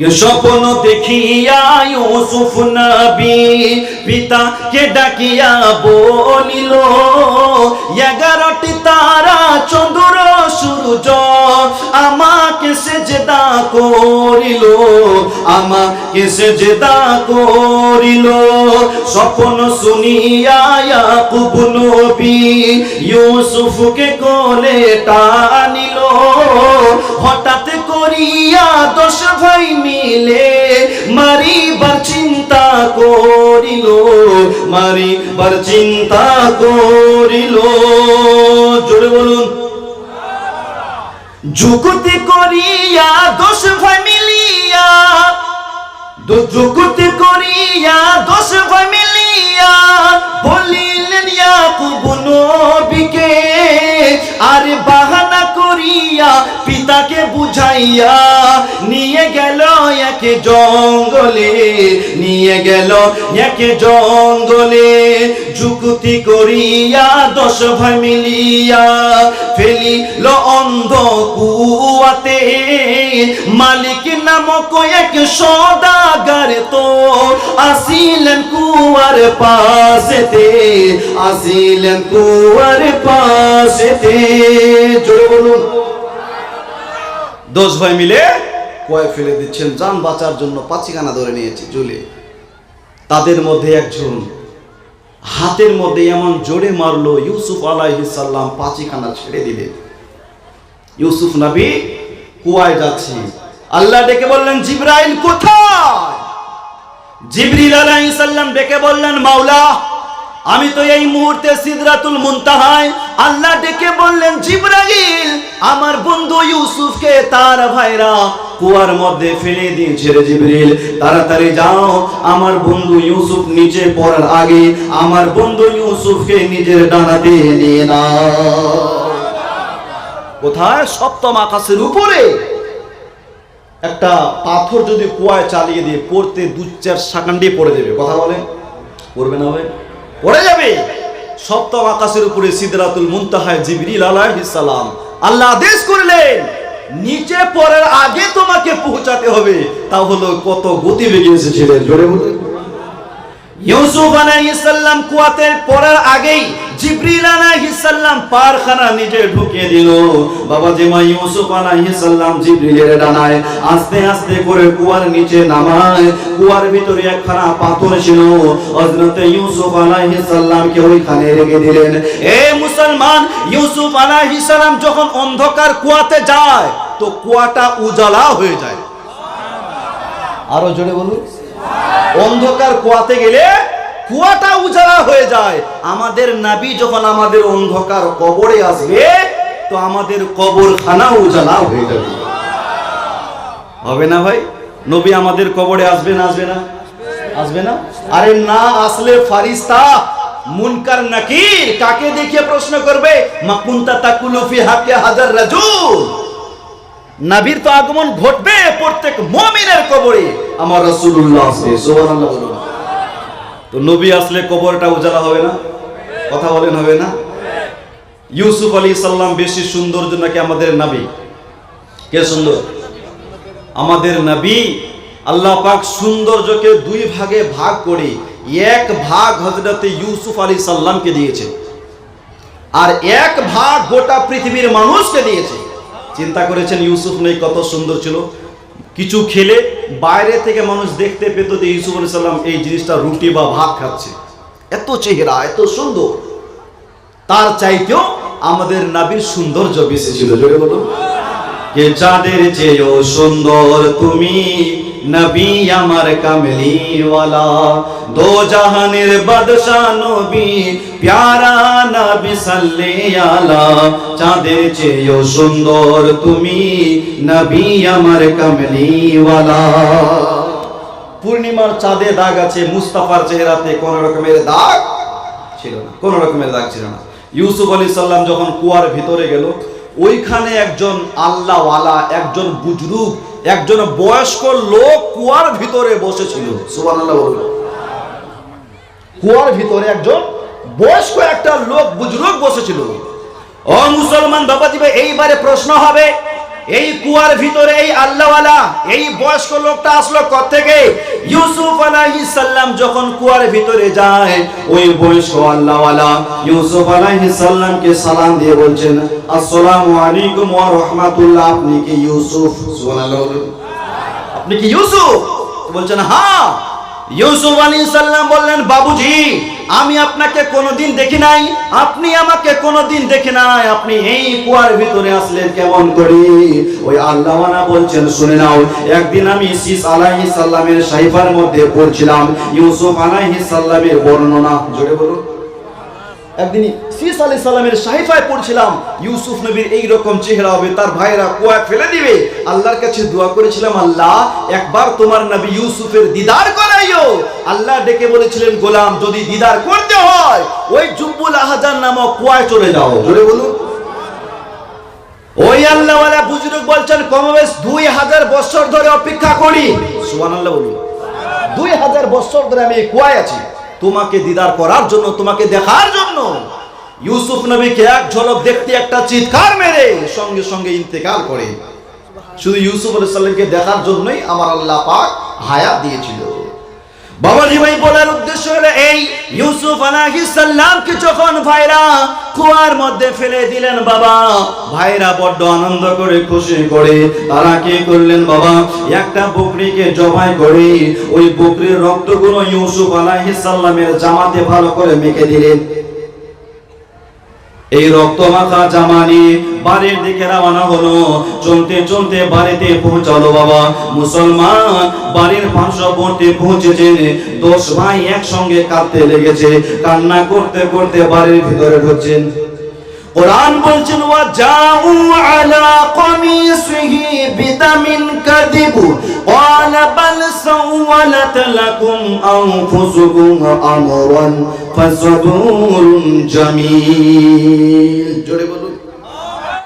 স্বপ্ন দেখিয়া ইউসুফ নবী পিতাকে ডাকিয়া বলিল, এগারোটি তারা চন্দ্র, সূর্য আমাকে সেজদা করিল, আমাকে সেজদা করিল। স্বপ্ন শুনিয়া ইয়াকুব নবী ইউসুফকে কোলে টানিল করিয়া দশ ভাই মিলে, মারিবার চিন্তা করিল, মারিবার চিন্তা করিল। জোরে বলুন। যুগতি করিয়া দশ ভাই মিলিয়া, যুগতি করিয়া দশ ভাই মিলিয়া বলিলেন, ইয়াকুব নবীকে, আরে বাহানা করিয়া, পিতাকে বুঝাইয়া নিয়ে গেল একে জঙ্গলে, নিয়ে গেল একে জঙ্গলে। যুক্তি করিয়া দশ ভাই মিলিয়া ফেলিল অন্ধ কুয়াতে। মালিক নামক এক সদাগার তো আসিলেন কুয়ার পাশেতে, আসিলেন কুয়ার পাশেতে। জোরে বলুন। দশ ভাই মিলে কয় ফেলে দিচ্ছেন, যান বাঁচার জন্য পাচিখানা ধরে নিয়েছে ঝুলে তাদের মধ্যে একজন, হাতের মধ্যে এমন জোরে মারলো, ইউসুফ আলাইহিসাল্লাম পাচিখানা ছেড়ে দিলেন। ইউসুফ নবী কুয়ায় যাচ্ছে। আল্লাহ ডেকে বললেন, জিব্রাইল কোথায়? জিবরিল আলাইহিসাল্লাম ডেকে বললেন, মাওলা আমি তো এই মুহূর্তে সিদরাতুল মুনতাহায় আল্লাহ ডেকে বললেন, জিব্রাইল, আমার বন্ধু ইউসুফকে তার ভাইরা কুয়ার মধ্যে ফেলে দিয়েছে রে জিবরিল তাড়াতাড়ি যাও, আমার বন্ধু ইউসুফ নিচে পড়ার আগে আমার বন্ধু ইউসুফকে নিজের ডানাতে নিয়ে নাও। কোথায়? সপ্তম আকাশের উপরে। একটা পাথর যদি কুয়ায় চালিয়ে দিয়ে পড়তে দু চার সেকেন্ড পড়ে দেবে কথা বলে পড়বে না ভাই? পড়ে যাবে। সপ্তম আকাশের উপরে সিদরাতুল মুনতাহায় জিবরিল আলাইহিস আল্লাহ আদেশ করলেন, নিচে পড়ার আগে তোমাকে পৌঁছাতে হবে। তা হলো কত গতি বেগে এসেছিলেন। জোরে বলুন। ইউসুফ আলাইহিসসালাম কুয়াতে পড়ার আগেই আলাইহিসসালাম পারখানা নিজে ঢুকিয়ে দিল। বাবা ইউসুফ আলাইহিসসালাম ডানায় আস্তে আস্তে করে কুয়ার নিচে নামায়। কুয়ার ভিতরে একখানা পাথর ছিল। হযরতে ইউসুফ ওইখানে রেখে দিলেন। এ মুসলমান, ইউসুফ আলাইহিসসালাম যখন অন্ধকার কুয়াতে যায়, তো কুয়াটা উজালা হয়ে যায়। আরও জোরে বলুন। অন্ধকার কুয়াতে গেলে কুয়াটা উজালা হয়ে যায়। আমাদের নাবি যখন আমাদের অন্ধকার কবরে আসবে, তো আমাদের কবরখানা উজালা হয়ে যাবে। হবে না ভাই? নবী আমাদের কবরে আসবে না আসবে না? আসবে না? আরে না আসলে ফারিস্তা, মুনকার নাকির কাকে দেখিয়ে প্রশ্ন করবে? মাকুন্তা তাকুলুফি হাকে হাজার রাজুল। নাবির তো আগমন ঘটবে প্রত্যেক মুমিনের কবরে। আমার আসবে সুবহানাল্লাহ তো নবী আসলে কবরটা উজালা হবে না? কথা বলেন, হবে না? ইউসুফ আলী সাল্লাম বেশি সৌন্দর্য নাকি আমাদের নাবি? কে সুন্দর? আমাদের নবী আল্লাহ পাক সৌন্দর্যকে দুই ভাগে ভাগ করে, এক ভাগ হজরতে ইউসুফ আলী সাল্লামকে দিয়েছে, আর এক ভাগ গোটা পৃথিবীর মানুষকে দিয়েছে। চিন্তা করেছেন ইউসুফ নেই কত সুন্দর ছিল। কিছু খেলে বাইরে থেকে মানুষ দেখতে পেত যে ইউসুফ আলী সাল্লাম এই জিনিসটা রুটি বা ভাত খাচ্ছে। এত চেহারা এত সুন্দর। তার চাইতেও আমাদের নাবির সৌন্দর্য বেশি ছিল। যে বলুন চাঁদের চেয়েও সুন্দর তুমি? নবী আমার কামলিওয়ালা। দো জাহানের বাদশা নবী, প্যারা নবী সাল্লে আলা চাঁদের চেয়েও সুন্দর তুমি নবী আমার কামলিওয়ালা। পূর্ণিমার চাঁদে দাগ আছে মুস্তাফার চেহারাতে, কোন রকমের দাগ ছিল না, কোন রকমের দাগ ছিল না। ইউসুফ আলী সাল্লাম যখন কুয়ার ভিতরে গেল ওইখানে একজন আল্লাহওয়ালা একজন বুজরুগ একজন বয়স্ক লোক কুয়ার ভিতরে বসেছিল। কুয়ার ভিতরে একজন বয়স্ক একটা লোক বুজরুগ বসেছিল। ও মুসলমান বাবাজি ভাই এইবারে প্রশ্ন হবে এই কুয়ার ভিতরে এই আল্লাহওয়ালা, এই বয়স্ক লোকটা আসলো থেকে ইউসুফ আলাইহিস সালাম যখন কুয়ার ভিতরে যায়, ওই বয়স্ক আল্লাহওয়ালা ইউসুফ আলাইহিস সালামকে সালাম দিয়ে বলছেন, আসসালামু আলাইকুম ওয়া রাহমাতুল্লাহ, আপনি কি ইউসুফ? সুবহানাল্লাহ আপনি কি ইউসুফ? বলছেন হ্যাঁ। ইউসুফ আলী সাল্লাম বললেন, বাবুজি, আমি আপনাকে কোনোদিন দেখি নাই। আপনি আমাকে কোনোদিন দেখি নাই। আপনি এই কুয়ার ভিতরে আসলেন কেমন করে? ওই আল্লাহওয়ালা বলছেন, শুনে নাও, একদিন আমি সিস আলাইহিস সাল্লামের সাইফার মধ্যে পড়ছিলাম। ইউসুফ আলাইহিস সাল্লামের বর্ণনা। জোরে বলুন। একদিন সিস আলী সাল্লামের সাহিফায় পড়ছিলাম। ইউসুফ নবীর এই রকম চেহারা হবে, তার ভাইরা কুয়া ফেলে দিবে। আল্লাহর কাছে দোয়া করেছিলাম, আল্লাহ, একবার তোমার নবী ইউসুফের দিদার করাইও আল্লাহ ডেকে বলেছিলেন, গোলাম, যদি দিদার করতে হয়, ওই জুব্বুল আহাজার নামক কুয়ায় চলে যাও। জোরে বলুন। ওই আল্লাহওয়ালা বলছেন কমবেশ দুই হাজার বছর ধরে অপেক্ষা করি। সুবহানাল্লাহ বলুন। দুই হাজার বছর ধরে আমি কুয়ায় আছি। তোমাকে দিদার করার জন্য, তোমাকে দেখার জন্য। ইউসুফ নবীকে এক ঝলক দেখতে একটা চিৎকার মেরে সঙ্গে সঙ্গে ইন্তেকাল করে। শুধু ইউসুফ আলাইহিস সাল্লামকে দেখার জন্যই আমার আল্লাহ পাক হায়াত দিয়েছিল। বাবাজি ভাই বলার উদ্দেশ্য হলো এই ইউসুফ আলাহিসাল্লামকে যখন ভাইরা কুয়ার মধ্যে ফেলে দিলেন বাবা, ভাইরা বড্ড আনন্দ করে, খুশি করে, তারা কি করলেন বাবা? একটা বকরিকে জবাই করে, ওই বকরির রক্তগুলো ইউসুফ আলাহিসাল্লামের জামাতে ভালো করে মেখে দিলেন। এই রক্তমাখা জামা নিয়ে বাড়ির দিকে রওনা হলো। চলতে চলতে বাড়িতে পৌঁছালো বাবা। মুসলমান বাড়ির পার্শ্ববর্তী পৌঁছেছে। দশ ভাই একসঙ্গে কাঁদতে লেগেছে। কান্না করতে করতে বাড়ির ভিতরে ঢুকছেন। কোরআন বলছেন, ওয়া জাউ আলা কামিসিহি বিদামিন ও بل سولت لكم أنفسكم أمرا فصبر جميل